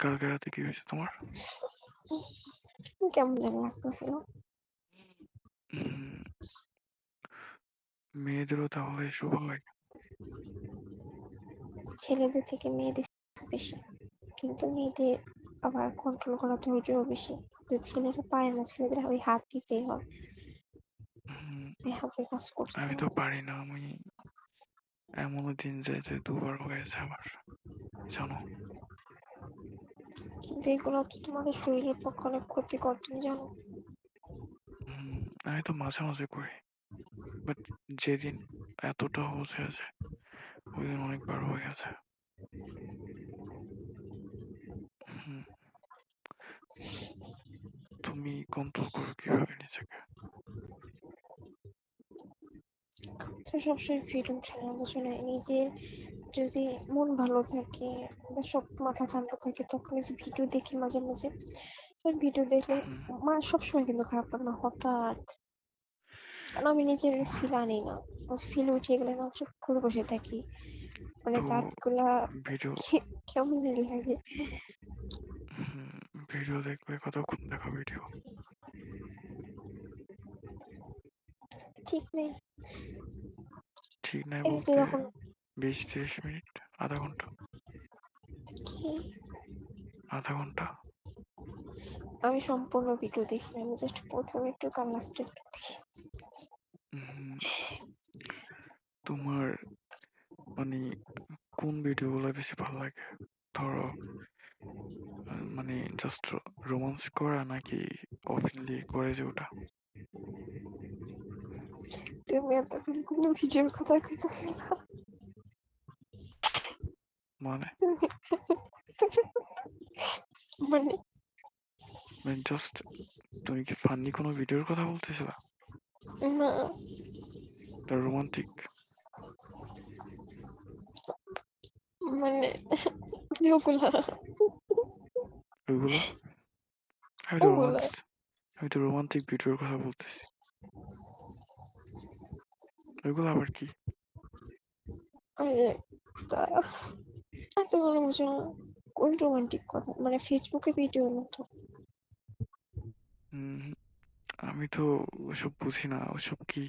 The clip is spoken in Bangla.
কালকে রাতে কি হয়েছে তোমার? কেমন যেন লাগতেছিল। মেয়েদেরও তাহলে এসব হয়? ছেলেদের থেকে মেয়েদের বেশি। কিন্তু মেয়েদের আবার কন্ট্রোল করার ধৈর্যও বেশি। যে ছেলেরা পারে না, ছেলেদের ওই হাত দিতেই হয়। হাতে কাজ করছে আমি তো পারি না। আমি এমনও দিন যায় যে ২ বার হয়েছে আমার। জানো? কিন্তু এগুলো তো তোমাদের শরীরের পক্ষে অনেক ক্ষতিকর তুমি জানো? আমি তো মাঝে, মাঝে করি। বাট যেদিন এতটা হচ্ছে যে ওইদিন অনেকবার হয়ে গেছে। তুমি কন্ট্রোল করো কীভাবে নিজেকে? তো সবসময় ফ্রিডম ছাড়া আসলে নিজের যদি মন ভালো থাকে বা সব মাথা ঠান্ডা থাকে তখন ভিডিও দেখি মাঝে, মাঝে। ভিডিও দেখলে। মা সবসময় কিন্তু খারাপ লাগে না, হঠাৎ। কারণ আমি নিজের ফিল আনি না। ফিল উঠে গেলে না চুপ করে বসে থাকি। মানে দাঁতগুলা ভিডিও কেমন জানি লাগে। ভিডিও দেখলে কতক্ষণ দেখো ভিডিও? ঠিক নেই। ঠিক নাই বলতে যখন ২০-৩০ মিনিট? আধা ঘণ্টা? আধা ঘণ্টা? আমি সম্পূর্ণ ভিডিও দেখি না। আমি জাস্ট ১ম একটু লাস্টে দেখি। তোমার মানে কোন ভিডিওগুলা বেশি ভালো লাগে? ধরো মানে জাস্ট রোমান্স করা নাকি ওপেনলি করে যে ওটা? তুমি এতক্ষণ কোন ভিডিওর কথা কইতাছিলা? মানে? মানে? মানে জাস্ট তুমি কি ফান্নি কোনো ভিডিওর কথা বলতেছিলা? না। না রোমান্টিক? মানে ওগুলা। ওইগুলা? আমি তো ওগুলা। আমি তো রোমান্টিক ভিডিওর কথা বলতেছি। ওইগুলা আবার কি? বুঝো না। কোন রোমান্টিক কথা? মানে ফেসবুকে ভিডিওর মতো? আমি তো ওসব বুঝি না। ওসব কি?